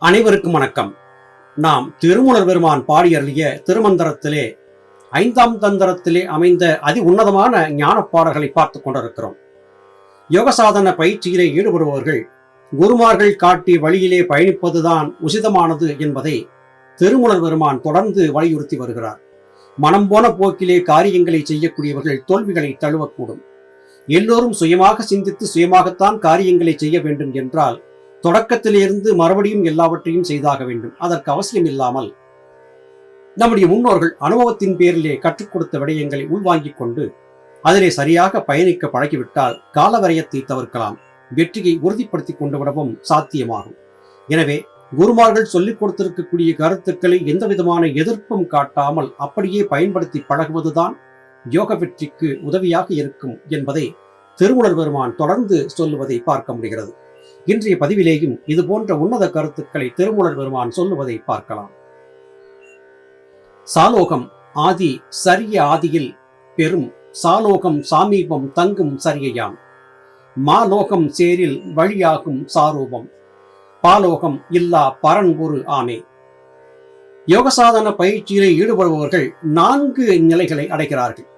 அனைவருக்கும் வணக்கம். நாம் திருமுலர் பெருமான் பாடியருளிய திருமந்திரத்திலே ஐந்தாம் தந்திரத்திலே அமைந்த அதி உன்னதமான ஞான பாடல்களை பார்த்து கொண்டிருக்கிறோம். யோகசாதன பயிற்சியிலே ஈடுபடுபவர்கள் குருமார்கள் காட்டிய வழியிலே பயணிப்பதுதான் உசிதமானது என்பதை திருமுலர் பெருமான் தொடர்ந்து வலியுறுத்தி வருகிறார். மனம் போன போக்கிலே காரியங்களை செய்யக்கூடியவர்கள் தோல்விகளை தழுவக்கூடும். எல்லோரும் சுயமாக சிந்தித்து சுயமாகத்தான் காரியங்களை செய்ய வேண்டும் என்றால் தொடக்கத்திலிருந்து மறுபடியும் எல்லாவற்றையும் செய்தாக வேண்டும். அதற்கு அவசியம் இல்லாமல் நம்முடைய முன்னோர்கள் அனுபவத்தின் பேரிலே கற்றுக் கொடுத்த விடயங்களை உள்வாங்கிக் கொண்டு அதிலே சரியாக பயணிக்க பழகிவிட்டால் காலவரையத்தை தவிர்க்கலாம். வெற்றியை உறுதிப்படுத்திக் கொண்டு விடவும் சாத்தியமாகும். எனவே குருமார்கள் சொல்லிக் கொடுத்திருக்கக்கூடிய கருத்துக்களை எந்த விதமான எதிர்ப்பும் காட்டாமல் அப்படியே பயன்படுத்தி பழகுவதுதான் யோக வெற்றிக்கு உதவியாக இருக்கும் என்பதை திருமுலர் பெருமான் தொடர்ந்து சொல்லுவதை பார்க்க முடிகிறது. இன்றைய பதிவிலேயும் இது போன்ற உன்னத கருத்துக்களை திருமூலர் பெருமான் சொல்லுவதை பார்க்கலாம். சாலோகம் ஆதி சரிய ஆதியில் பெரும் சாலோகம் சாமீபம் தங்கும் சரியையாம். மாலோகம் சேரில் வழியாகும் சாரூபம். பாலோகம் இல்லா பரன் ஒரு ஆமே யோகசாதன பயிற்சியிலே ஈடுபடுபவர்கள் நான்கு நிலைகளை அடைகிறார்கள்.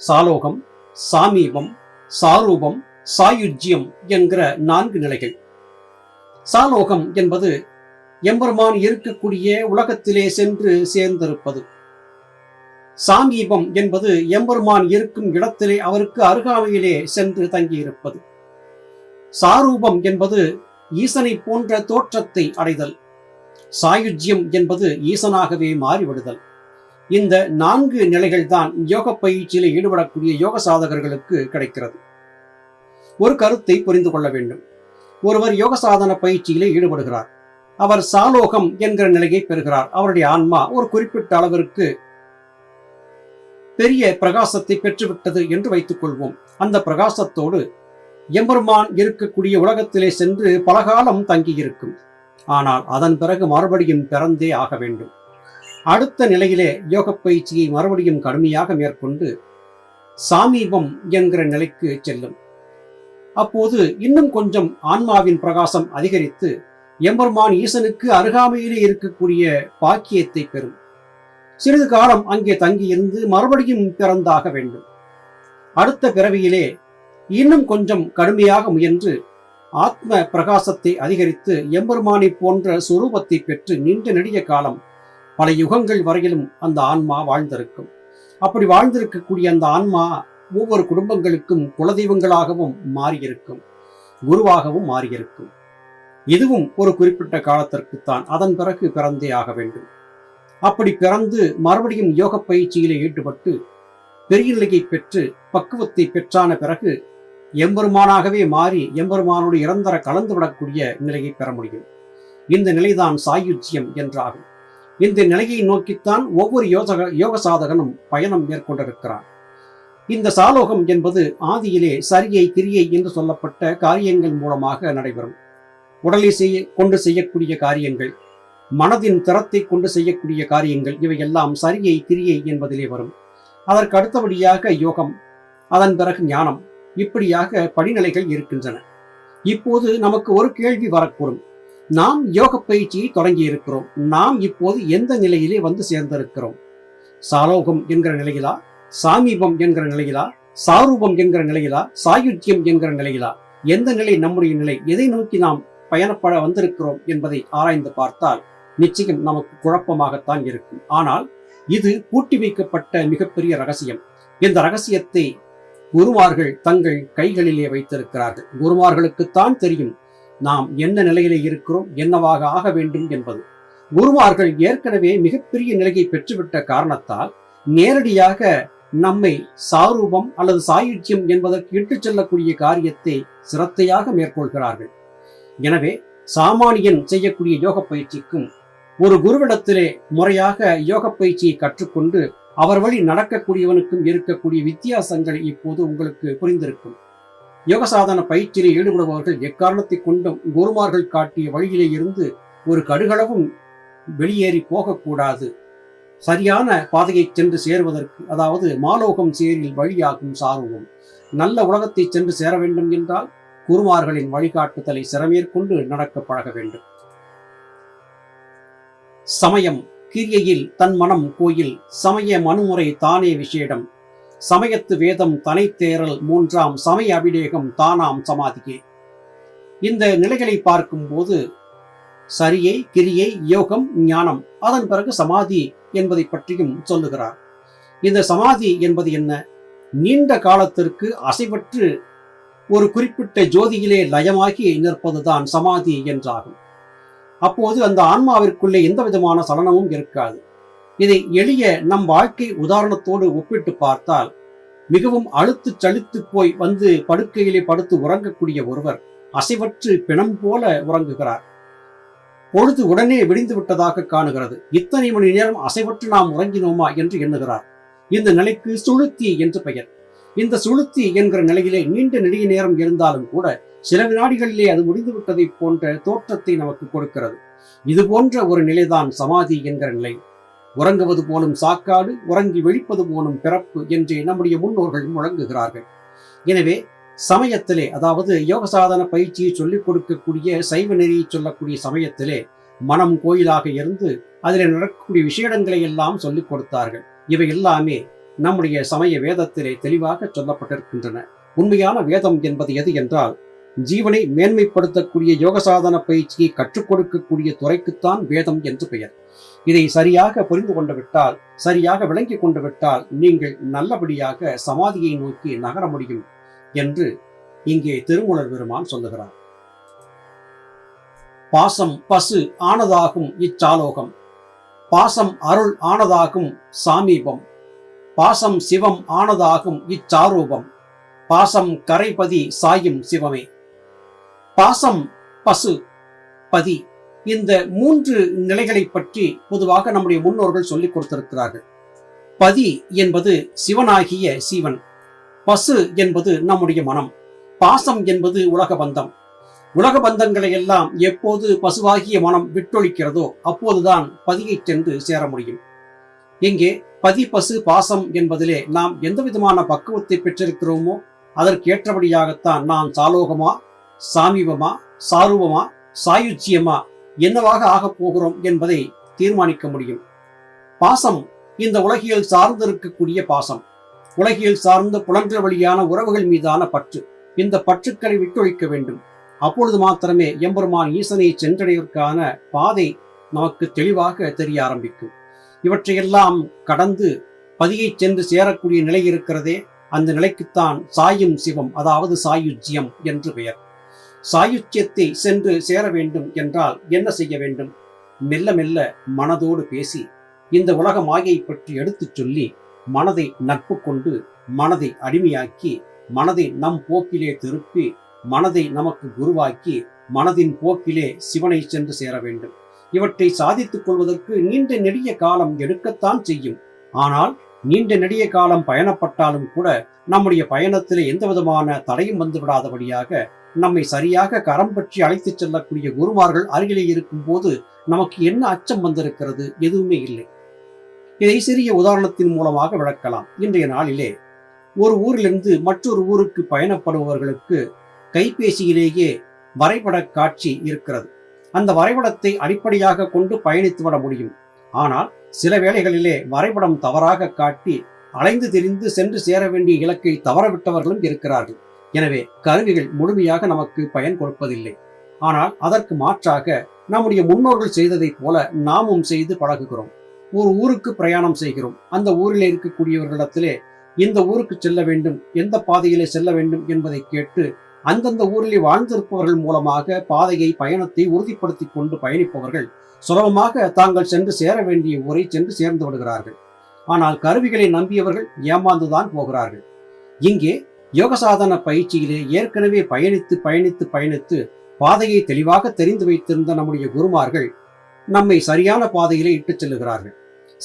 சாலோகம் சாமீபம் சாரூபம் சாயுஜ்யம் என்கிற நான்கு நிலைகள். சாலோகம் என்பது எம்பெருமான் இருக்கக்கூடிய உலகத்திலே சென்று சேர்ந்திருப்பது. சாமீபம் என்பது எம்பெருமான் இருக்கும் இடத்திலே அவருக்கு அருகாமையிலே சென்று தங்கியிருப்பது. சாரூபம் என்பது ஈசனை போன்ற தோற்றத்தை அடைதல். சாயுஜ்யம் என்பது ஈசனாகவே மாறிவிடுதல். இந்த நான்கு நிலைகள்தான் யோக பயிற்சியில் ஈடுபடக்கூடிய யோக சாதகர்களுக்கு கிடைக்கிறது. ஒரு கருத்தை புரிந்து கொள்ள வேண்டும். ஒருவர் யோக சாதன பயிற்சியிலே ஈடுபடுகிறார். அவர் சாலோகம் என்கிற நிலையை பெறுகிறார். அவருடைய ஆன்மா ஒரு குறிப்பிட்ட அளவிற்கு பெரிய பிரகாசத்தை பெற்றுவிட்டது என்று வைத்துக் கொள்வோம். அந்த பிரகாசத்தோடு எம்பெருமான் இருக்கக்கூடிய உலகத்திலே சென்று பலகாலம் தங்கியிருக்கும். ஆனால் அதன் பிறகு மறுபடியும் பிறந்தே ஆக வேண்டும். அடுத்த நிலையிலே யோக பயிற்சியை மறுபடியும் கடுமையாக மேற்கொண்டு சாமீபம் என்கிற நிலைக்கு செல்லும். அப்போது இன்னும் கொஞ்சம் ஆன்மாவின் பிரகாசம் அதிகரித்து எம்பெருமான் ஈசனுக்கு அருகாமையிலே இருக்கக்கூடிய பாக்கியத்தை பெறும். சிறிது காலம் அங்கே தங்கியிருந்து மறுபடியும் பிறந்தாக வேண்டும். அடுத்த பிறவியிலே இன்னும் கொஞ்சம் கடுமையாக முயன்று ஆத்ம பிரகாசத்தை அதிகரித்து எம்பெருமானை போன்ற சுரூபத்தை பெற்று நீண்ட நெடிய காலம் பல யுகங்கள் வரையிலும் அந்த ஆன்மா வாழ்ந்திருக்கும். அப்படி வாழ்ந்திருக்கக்கூடிய அந்த ஆன்மா ஒவ்வொரு குடும்பங்களுக்கும் குலதெய்வங்களாகவும் மாறியிருக்கும் குருவாகவும் மாறியிருக்கும். இதுவும் ஒரு குறிப்பிட்ட காலத்திற்குத்தான் அதன் பிறகு பிறந்தே ஆக வேண்டும். அப்படி பிறந்து மறுபடியும் யோக பயிற்சியிலே ஈடுபட்டு பெரிய நிலையை பெற்று பக்குவத்தை பெற்றான பிறகு எம்பெருமானாகவே மாறி எம்பெருமானோடு இறந்தர கலந்துவிடக்கூடிய நிலையை பெற முடியும். இந்த நிலைதான் சாயுஜ்யம் என்றாகும். இந்த நிலையை நோக்கித்தான் ஒவ்வொரு யோசக யோக சாதகனும் பயணம் மேற்கொண்டிருக்கிறான். இந்த சாலோகம் என்பது ஆதியிலே சரியை கிரியை என்று சொல்லப்பட்ட காரியங்கள் மூலமாக நடைபெறும். உடலை செய்ய கொண்டு செய்யக்கூடிய காரியங்கள் மனதின் திறத்தை கொண்டு செய்யக்கூடிய காரியங்கள் இவையெல்லாம் சரியை கிரியை என்பதிலே வரும். அதற்கு அடுத்தபடியாக யோகம் அதன் பிறகு ஞானம் இப்படியாக படிநிலைகள் இருக்கின்றன. இப்போது நமக்கு ஒரு கேள்வி வரக்கூடும். நாம் யோக பயிற்சியை தொடங்கி இருக்கிறோம். நாம் இப்போது எந்த நிலையிலே வந்து சேர்ந்திருக்கிறோம்? சாலோகம் என்கிற நிலையிலா? சாமீபம் என்கிற நிலையிலா? சாரூபம் என்கிற நிலையிலா? சாயுத்தியம் என்கிற நிலையிலா? எந்த நிலை நம்முடைய நிலை? எதை நோக்கி நாம் பயணப்பட வந்திருக்கிறோம் என்பதை ஆராய்ந்து பார்த்தால் நிச்சயம் நமக்கு குழப்பமாகத்தான் இருக்கும். ஆனால் இது பூட்டி வைக்கப்பட்ட மிகப்பெரிய ரகசியம். இந்த ரகசியத்தை குருமார்கள் தங்கள் கைகளிலே வைத்திருக்கிறார்கள். குருமார்களுக்குத்தான் தெரியும் நாம் என்ன நிலையிலே இருக்கிறோம் என்னவாக ஆக வேண்டும் என்பது. குருமார்கள் ஏற்கனவே மிகப்பெரிய நிலையை பெற்றுவிட்ட காரணத்தால் நேரடியாக நம்மை சாரூபம் அல்லது சாயுஜ்யம் என்பதற்கு இட்டுச் செல்லக்கூடிய காரியத்தை சிரத்தையாக மேற்கொள்கிறார்கள். எனவே சாமானியன் செய்யக்கூடிய யோக பயிற்சிக்கும் ஒரு குருவிடத்திலே முறையாக யோக பயிற்சியை கற்றுக்கொண்டு அவர் வழி நடக்கக்கூடியவனுக்கும் இருக்கக்கூடிய வித்தியாசங்கள் இப்போது உங்களுக்கு புரிந்திருக்கும். யோக சாதன பயிற்சியில் ஈடுபடுபவர்கள் எக்காரணத்தை கொண்டும் குருமார்கள் காட்டிய வழியிலே இருந்து ஒரு கடுகளவும் வெளியேறி போகக்கூடாது. சரியான பாதையை சென்று சேருவதற்கு அதாவது மாலோகம் சேரில் வழியாகும் சாருவம். நல்ல உலகத்தை சென்று சேர வேண்டும் என்றால் குருமார்களின் வழிகாட்டுதலை சிறமேற்கொண்டு நடக்க பழக வேண்டும். சமயம். கிரியையில் தன் மனம் கோயில். சமய மனுமுறை தானே விசேடம் சமயத்து வேதம் தனைத்தேரல் மூன்றாம் சமய அபிடேகம் தானாம் சமாதியே. இந்த நிலைகளை பார்க்கும்போது சரியை கிரியை யோகம் ஞானம் அதன் பிறகு சமாதி என்பதை பற்றியும் சொல்லுகிறார். இந்த சமாதி என்பது என்ன? நீண்ட காலத்திற்கு அசைவற்று ஒரு குறிப்பிட்ட ஜோதியிலே லயமாகி நிற்பதுதான் சமாதி என்றாகும். அப்போது அந்த ஆன்மாவிற்குள்ளே எந்த விதமான சலனமும் இருக்காது. இதை எளிய நம் வாழ்க்கை உதாரணத்தோடு ஒப்பிட்டு பார்த்தால் மிகவும் அழுத்து சலித்து போய் வந்து படுக்கையிலே படுத்து உறங்கக்கூடிய ஒருவர் அசைவற்று பிணம் போல உறங்குகிறார். பொழுது உடனே விடிந்து விட்டதாக காணுகிறது. இத்தனை மணி நேரம் அசைவற்று நாம் உறங்கினோமா என்று எண்ணுகிறார். இந்த நிலைக்கு சுளுத்தி என்று பெயர். இந்த சுளுத்தி என்கிற நிலையிலே நீண்ட நெடிய நேரம் இருந்தாலும் கூட சில வினாடிகளிலே அது முடிந்து விட்டதை போன்ற தோற்றத்தை நமக்கு கொடுக்கிறது. இது போன்ற ஒரு நிலைதான் சமாதி என்கிற நிலை. உறங்குவது போலும் சாக்காடு உறங்கி வெளிப்பது போலும் பிறப்பு என்று நம்முடைய முன்னோர்கள் முழங்குகிறார்கள். எனவே சமயத்திலே அதாவது யோக சாதன பயிற்சியை சொல்லிக் கொடுக்கக்கூடிய சைவ நெறியை சொல்லக்கூடிய சமயத்திலே மனம் கோயிலாக இருந்து அதில் நடக்கக்கூடிய விஷயங்களை எல்லாம் சொல்லிக் கொடுத்தார்கள். இவை எல்லாமே நம்முடைய சமய வேதத்திலே தெளிவாக சொல்லப்பட்டிருக்கின்றன. உண்மையான வேதம் என்பது எது என்றால் ஜீவனை மேன்மைப்படுத்தக்கூடிய யோக சாதன பயிற்சியை கற்றுக் கொடுக்கக்கூடிய துறைக்குத்தான் வேதம் என்று பெயர். இதை சரியாக புரிந்து கொண்டு விட்டால் சரியாக விளங்கி கொண்டு விட்டால் நீங்கள் நல்லபடியாக சமாதியை நோக்கி நகர முடியும். என்று இங்கே திருமூலர் பெருமான் சொல்லுகிறார். பாசம் பசு ஆனதாகும் இச்சாலோகம். பாசம் அருள் ஆனதாகும் சாமீபம். பாசம் சிவம் ஆனதாகும் இச்சாரூபம். பாசம் கரைபதி சாயும் சிவமே. பாசம் பசு பதி. இந்த மூன்று நிலைகளை பற்றி பொதுவாக நம்முடைய முன்னோர்கள் சொல்லிக் கொடுத்திருக்கிறார்கள். பதி என்பது சிவனாகிய சீவன். பசு என்பது நம்முடைய மனம் பாசம் என்பது உலக பந்தம். உலக பந்தங்களை எல்லாம் எப்போது பசுவாகிய மனம் விட்டொழிக்கிறதோ அப்போதுதான் பதியை சென்று சேர முடியும். இங்கே பதி பசு பாசம் என்பதிலே நாம் எந்த விதமான பக்குவத்தை பெற்றிருக்கிறோமோ அதற்கேற்றபடியாகத்தான் நான் சாலோகமா சாமீபமா சாரூபமா சாயுச்சியமா என்னவாக ஆகப் போகிறோம் என்பதை தீர்மானிக்க முடியும். பாசம் இந்த உலகியல் சார்ந்திருக்கக்கூடிய பாசம். உலகியல் சார்ந்த புலன்ற வழியான உறவுகள் மீதான பற்று. இந்த பற்றுக்களை விட்டொழிக்க வேண்டும். அப்பொழுது மாத்திரமே எம்பெருமான் ஈசனை சென்றடைவதற்கான பாதை நமக்கு தெளிவாக தெரிய ஆரம்பிக்கும். இவற்றையெல்லாம் கடந்து பதியை சென்று சேரக்கூடிய நிலை இருக்கிறதே அந்த நிலைக்குத்தான் சாயும் சிவம் அதாவது சாயுஜ்யம் என்று பெயர். சாயுச்சியத்தை சென்று சேர வேண்டும் என்றால் என்ன செய்ய வேண்டும்? மெல்ல மெல்ல மனதோடு பேசி இந்த உலக மாயை பற்றி எடுத்துச் சொல்லி மனதை நட்பு கொண்டு மனதை அடிமையாக்கி மனதை நம் போக்கிலே திருப்பி மனதை நமக்கு குருவாக்கி மனதின் போக்கிலே சிவனை சென்று சேர வேண்டும். இவற்றை சாதித்துக் கொள்வதற்கு நீண்ட நெடிய காலம் எடுக்கத்தான் செய்யும். ஆனால் நீண்ட நெடிய காலம் பயணப்பட்டாலும் கூட நம்முடைய பயணத்திலே எந்த விதமான தடையும் வந்து விடாதபடியாக நம்மை சரியாக கரம் பற்றி அழைத்துச் செல்லக்கூடிய குருமார்கள் அருகிலே இருக்கும் போது நமக்கு என்ன அச்சம் வந்திருக்கிறது? எதுவுமே இல்லை. இதை சிறிய உதாரணத்தின் மூலமாக விளக்கலாம். இன்றைய நாளிலே ஒரு ஊரிலிருந்து மற்றொரு ஊருக்கு பயணப்படுபவர்களுக்கு கைபேசியிலேயே வரைபட காட்சி இருக்கிறது. அந்த வரைபடத்தை அடிப்படையாக கொண்டு பயணித்து விட முடியும். ஆனால் சில வேளைகளிலே வரைபடம் தவறாக காட்டி அலைந்து தெரிந்து சென்று சேர வேண்டிய இலக்கை தவறவிட்டவர்களும் இருக்கிறார்கள். எனவே கருவிகள் முழுமையாக நமக்கு பயன் கொடுப்பதில்லை. ஆனால் அதற்கு மாற்றாக நம்முடைய முன்னோர்கள் செய்ததைப் போல நாமும் செய்து பழகுகிறோம். ஒரு ஊருக்கு பிரயாணம் செய்கிறோம். அந்த ஊரில் இருக்கக்கூடியவர்களிடத்திலே இந்த ஊருக்கு செல்ல வேண்டும் எந்த பாதையிலே செல்ல வேண்டும் என்பதை கேட்டு அந்தந்த ஊரிலே வாழ்ந்திருப்பவர்கள் மூலமாக பாதையை பயணத்தை உறுதிப்படுத்தி கொண்டு பயணிப்பவர்கள் சுலபமாக தாங்கள் சென்று சேர வேண்டிய ஊரை சென்று சேர்ந்து விடுகிறார்கள். ஆனால் கருவிகளை நம்பியவர்கள் ஏமாந்துதான் போகிறார்கள். இங்கே யோகசாதன பயிற்சியிலே ஏற்கனவே பயணித்து பயணித்து பயணித்து பாதையை தெளிவாக தெரிந்து வைத்திருந்த நம்முடைய குருமார்கள் நம்மை சரியான பாதையிலே இட்டுச் செல்லுகிறார்கள்.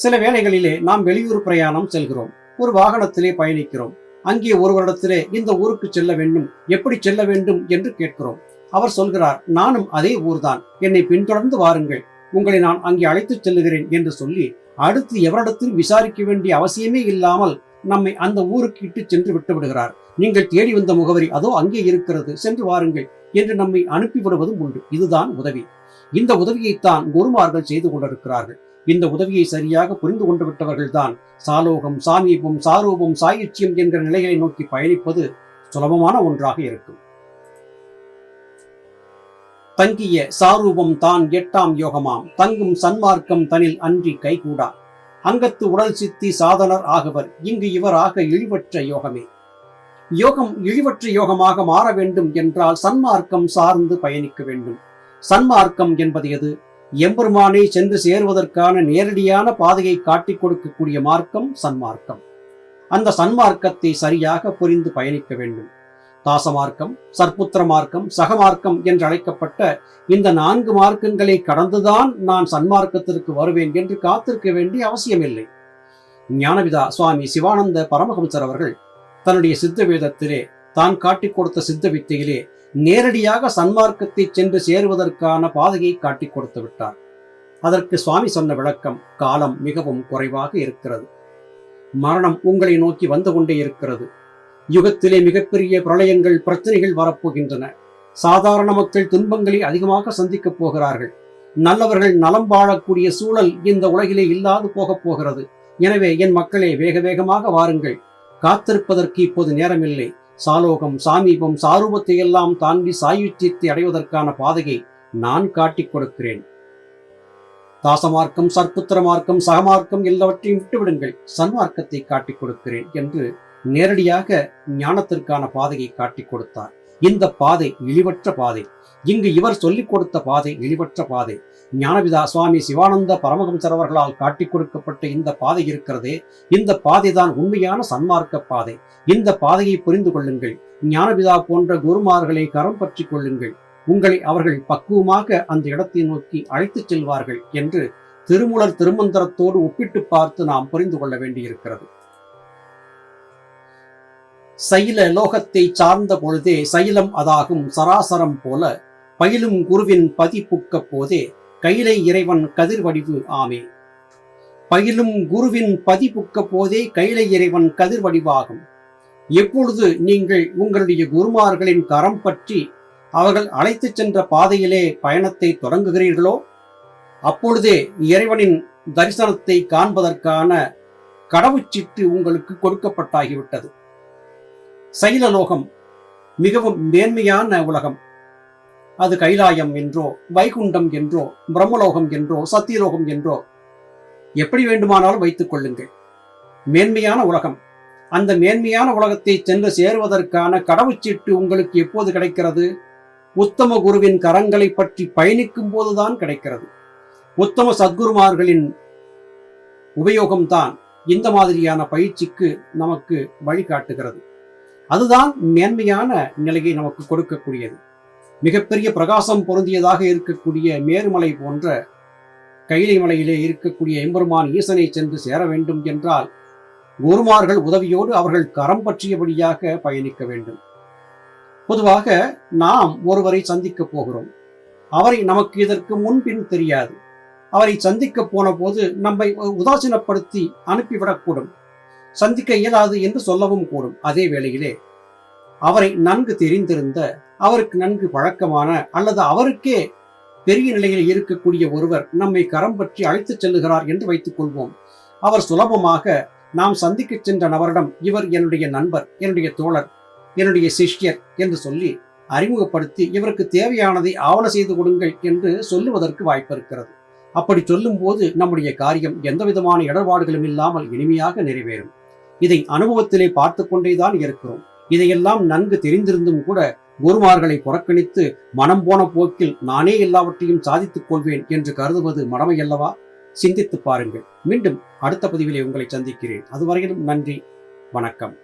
சில வேளைகளிலே நாம் வெளியூர் பிரயாணம் செல்கிறோம். ஒரு வாகனத்திலே பயணிக்கிறோம். அங்கே ஒருவரிடத்திலே இந்த ஊருக்கு செல்ல வேண்டும் எப்படி செல்ல வேண்டும் என்று கேட்கிறோம். அவர் சொல்கிறார் நானும் அதே ஊர்தான். என்னை பின்தொடர்ந்து வாருங்கள். உங்களை நான் அங்கே அழைத்துச் செல்லுகிறேன் என்று சொல்லி அடுத்து எவரிடத்தில் விசாரிக்க வேண்டிய அவசியமே இல்லாமல் நம்மை அந்த ஊருக்கு இட்டு சென்று விட்டு விடுகிறார். நீங்கள் தேடி வந்த முகவரி அதோ அங்கே இருக்கிறது. சென்று வாருங்கள் என்று நம்மை அனுப்பிவிடுவதும் உண்டு. இதுதான் உதவி. இந்த உதவியைத்தான் குருமார்கள் செய்து கொண்டிருக்கிறார்கள். இந்த உதவியை சரியாக புரிந்து கொண்டு விட்டவர்கள்தான் சாலோகம் சாமீபம் சாரூபம் சாயிச்சியம் என்கிற நிலைகளை நோக்கி பயணிப்பது சுலபமான ஒன்றாக இருக்கும். தங்கிய சாரூபம் தான் எட்டாம் யோகமாம். தங்கும் சன்மார்க்கம் தனில் அன்றி கைகூடா. அங்கத்து உடல் சித்தி சாதனர் ஆகவர். இங்கு இவராக இழிவற்ற யோகமே. யோகம் இழிவற்ற யோகமாக மாற வேண்டும் என்றால் சன்மார்க்கம் சார்ந்து பயணிக்க வேண்டும். சன்மார்க்கம் என்பது எது? எம்பெருமானை சென்று சேருவதற்கான நேரடியான பாதையை காட்டிக் கொடுக்கக்கூடிய மார்க்கம் சன்மார்க்கம். அந்த சன்மார்க்கத்தை சரியாக புரிந்து பயணிக்க வேண்டும். தாசமார்க்கம் சர்ப்புத்திர மார்க்கம் சகமார்க்கம் என்று அழைக்கப்பட்ட இந்த நான்கு மார்க்கங்களை கடந்துதான் நான் சன்மார்க்கத்திற்கு வருவேன் என்று காத்திருக்க வேண்டிய அவசியமில்லை. ஞானவிதா சுவாமி சிவானந்த பரமஹம்சர் அவர்கள் தன்னுடைய சித்த வேதத்திலே தான் காட்டிக் கொடுத்த சித்த வித்தையிலே நேரடியாக சன்மார்க்கத்தை சென்று சேருவதற்கான பாதையை காட்டிக் கொடுத்து விட்டார். அதற்கு சுவாமி சொன்ன விளக்கம் காலம் மிகவும் குறைவாக இருக்கிறது. மரணம் உங்களை நோக்கி வந்து கொண்டே இருக்கிறது. யுகத்திலே மிகப்பெரிய பிரளயங்கள் பிரச்சனைகள் வரப்போகின்றன. சாதாரண மக்கள் துன்பங்களை அதிகமாக சந்திக்கப் போகிறார்கள். நல்லவர்கள் நலம் வாழக்கூடிய சூழல் இந்த உலகிலே இல்லாது போகப் போகிறது. எனவே என் மக்களே வேக வேகமாக வாருங்கள். காத்திருப்பதற்கு இப்போது நேரமில்லை. சாலோகம் சாமீபம் சாரூபத்தை எல்லாம் தாண்டி சாயுத்தியத்தை அடைவதற்கான பாதையை நான் காட்டிக் கொடுக்கிறேன். தாசமார்க்கம் சற்புத்திர மார்க்கம் சகமார்க்கம் எல்லாவற்றையும் விட்டுவிடுங்கள். சன்மார்க்கத்தை காட்டிக் கொடுக்கிறேன் என்று நேரடியாக ஞானத்திற்கான பாதையை காட்டிக் கொடுத்தார். இந்த பாதை இழிவற்ற பாதை. இங்கு இவர் சொல்லிக் கொடுத்த பாதை இழிவற்ற பாதை. ஞானபிதா சுவாமி சிவானந்த பரமஹம்சர் அவர்களால் காட்டிக் கொடுக்கப்பட்ட இந்த பாதை இருக்கிறதே. இந்த பாதைதான் உண்மையான சன்மார்க்க பாதை. இந்த பாதையை புரிந்து கொள்ளுங்கள். ஞானபிதா போன்ற குருமார்களை கரம் பற்றி கொள்ளுங்கள். உங்களை அவர்கள் பக்குவமாக அந்த இடத்தை நோக்கி அழைத்துச் செல்வார்கள் என்று திருமுலர் திருமந்திரத்தோடு ஒப்பிட்டு பார்த்து நாம் புரிந்து கொள்ள வேண்டியிருக்கிறது. சைல லோகத்தை சார்ந்த பொழுதே சைலம் அதாகும் சராசரம் போல பயிலும் குருவின் பதி புக்க போதே கைலை இறைவன் கதிர்வடிவு ஆமே. பயிலும் குருவின் பதிப்புக்க போதே கைலை இறைவன் கதிர்வடிவாகும் எப்பொழுது நீங்கள் உங்களுடைய குருமார்களின் கரம் பற்றி அவர்கள் அழைத்துச் சென்ற பாதையிலே பயணத்தை தொடங்குகிறீர்களோ? அப்பொழுதே இறைவனின் தரிசனத்தை காண்பதற்கான கடவுச்சீட்டு உங்களுக்கு கொடுக்கப்பட்டாகிவிட்டது. சைலலோகம் மிகவும் மேன்மையான உலகம். அது கைலாயம் என்றோ வைகுண்டம் என்றோ பிரம்மலோகம் என்றோ சத்தியலோகம் என்றோ. எப்படி வேண்டுமானாலும் வைத்துக் கொள்ளுங்கள். மேன்மையான உலகம். அந்த மேன்மையான உலகத்தை சென்று சேருவதற்கான கடவுச்சீட்டு உங்களுக்கு எப்போது கிடைக்கிறது? உத்தம குருவின் கரங்களை பற்றி பயணிக்கும் போதுதான் கிடைக்கிறது. உத்தம சத்குருமார்களின் உபயோகம்தான் இந்த மாதிரியான பயிற்சிக்கு நமக்கு வழிகாட்டுகிறது. அதுதான் மேன்மையான நிலையை நமக்கு கொடுக்கக்கூடியது. மிகப்பெரிய பிரகாசம் பொருந்தியதாக இருக்கக்கூடிய மேருமலை போன்ற கைலை மலையிலே இருக்கக்கூடிய எம்பெருமான் ஈசனை சென்று சேர வேண்டும் என்றால் குருமார்கள் உதவியோடு அவர்கள் கரம் பற்றியபடியாக பயணிக்க வேண்டும். பொதுவாக நாம் ஒருவரை சந்திக்க போகிறோம். அவரை நமக்கு இதற்கு முன்பின் தெரியாது. அவரை சந்திக்க போன போது நம்மை உதாசீனப்படுத்தி அனுப்பிவிடக்கூடும். சந்திக்க இயலாது என்று சொல்லவும் கூடும். அதே வேளையிலே அவரை நன்கு தெரிந்திருந்த அவருக்கு நன்கு பழக்கமான அல்லது அவருக்கே பெரிய நிலையில் இருக்கக்கூடிய ஒருவர் நம்மை கரம் பற்றி அழைத்துச் செல்லுகிறார் என்று வைத்துக் கொள்வோம். அவர் சுலபமாக நாம் சந்திக்க சென்ற நபரிடம் இவர் என்னுடைய நண்பர் என்னுடைய தோழர் என்னுடைய சிஷ்யர் என்று சொல்லி அறிமுகப்படுத்தி இவருக்கு தேவையானதை ஆவண செய்து கொடுங்கள் என்று சொல்லுவதற்கு வாய்ப்பு இருக்கிறது அப்படி சொல்லும் போது நம்முடைய காரியம் எந்த விதமான இடர்பாடுகளும் இல்லாமல் இனிமையாக நிறைவேறும். இதை அனுபவத்திலே பார்த்து கொண்டேதான் இருக்கிறோம். இதையெல்லாம் நன்கு தெரிந்திருந்தும் கூட குருமார்களை புறக்கணித்து மனம் போன போக்கில் நானே எல்லாவற்றையும் சாதித்துக் கொள்வேன் என்று கருதுவது மடமையல்லவா? சிந்தித்து பாருங்கள். மீண்டும் அடுத்த பதிவிலே உங்களை சந்திக்கிறேன். அதுவரையிலும் நன்றி. வணக்கம்.